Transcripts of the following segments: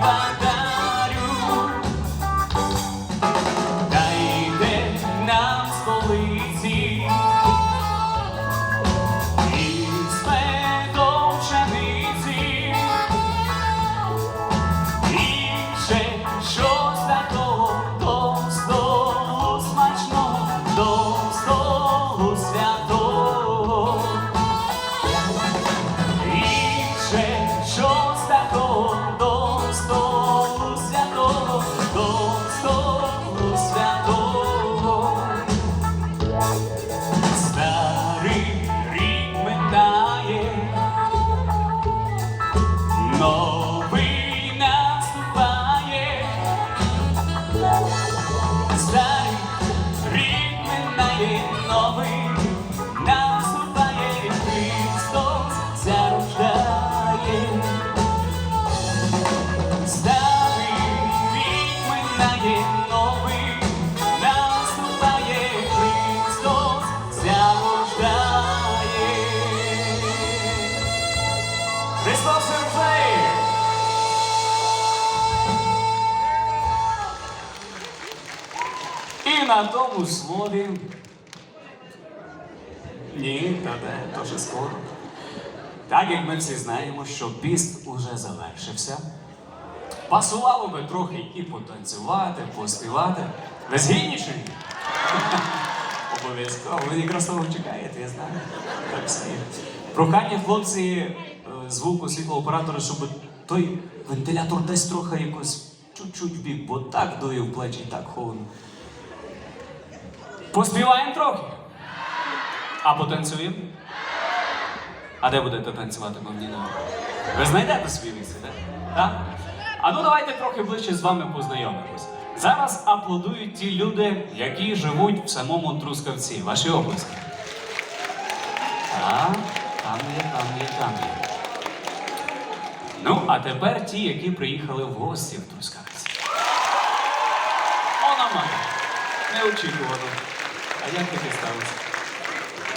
Bye. This love's. І на тому слові. Ні, та де, то вже скоро. Так як ми всі знаємо, що піст уже завершився. Пасувало би трохи і потанцювати, поспівати. Ви згідні? Обов'язково. Ви якраз того чекаєте, я знаю. Так. Прохання хлопці звуку світлооператора, щоб той вентилятор десь трохи якось чуть-чуть в бо так дує в плечі, так холодно. Поспіваємо трохи. А потанцюємо? А де будете танцювати, бо Ви знайдете собі місце, так? Так? А ну давайте трохи ближче з вами познайомимось. Зараз аплодують ті люди, які живуть в самому Трускавці. Ваші обласки. Так, там є, там є, там є. Ну, а тепер ті, які приїхали в гості в Трускавець. О, мама! Неочікувано. А як таке сталося?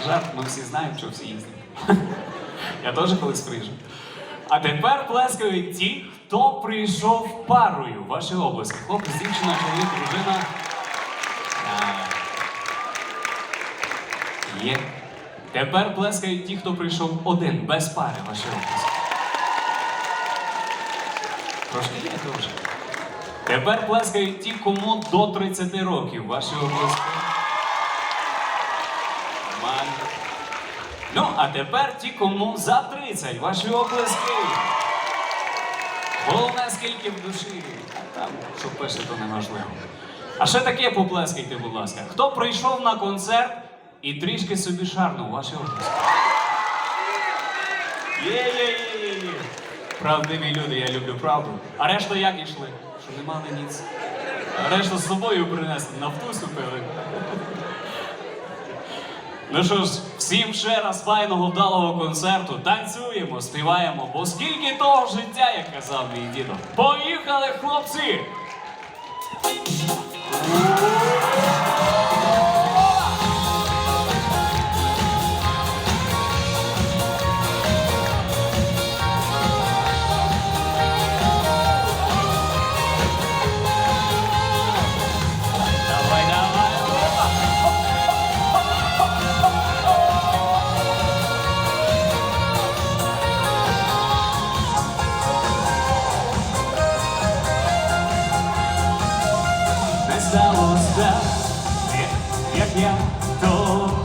Жарт, ми всі знаємо, що всі їздять. Я теж колись приїжджав. А тепер плескають ті, хто прийшов парою. в Ваші обласки. Хлопець, дівчина, чоловік, дружина. Є. Тепер плескають ті, хто прийшов один, без пари, ваші обласки. Трошки є дуже. Тепер плескають ті, кому до 30 років. Ваші обласки. Ну, а тепер ті, кому за 30, ваші оплески. Головне, скільки в душі. Там, що пише, то неважливо. А ще таке поплескайте, будь ласка. Хто прийшов на концерт і трішки собі шарнув, ваші оплески. Є-є-є-є-є. Правдиві люди, я люблю правду. А решта як йшли? Що не мали ніц. А решта з собою принесли, нафту супили. Ну що ж, всім ще раз файного вдалого концерту. Танцюємо, співаємо, бо скільки того життя, як казав мій дідо. Поїхали, хлопці! То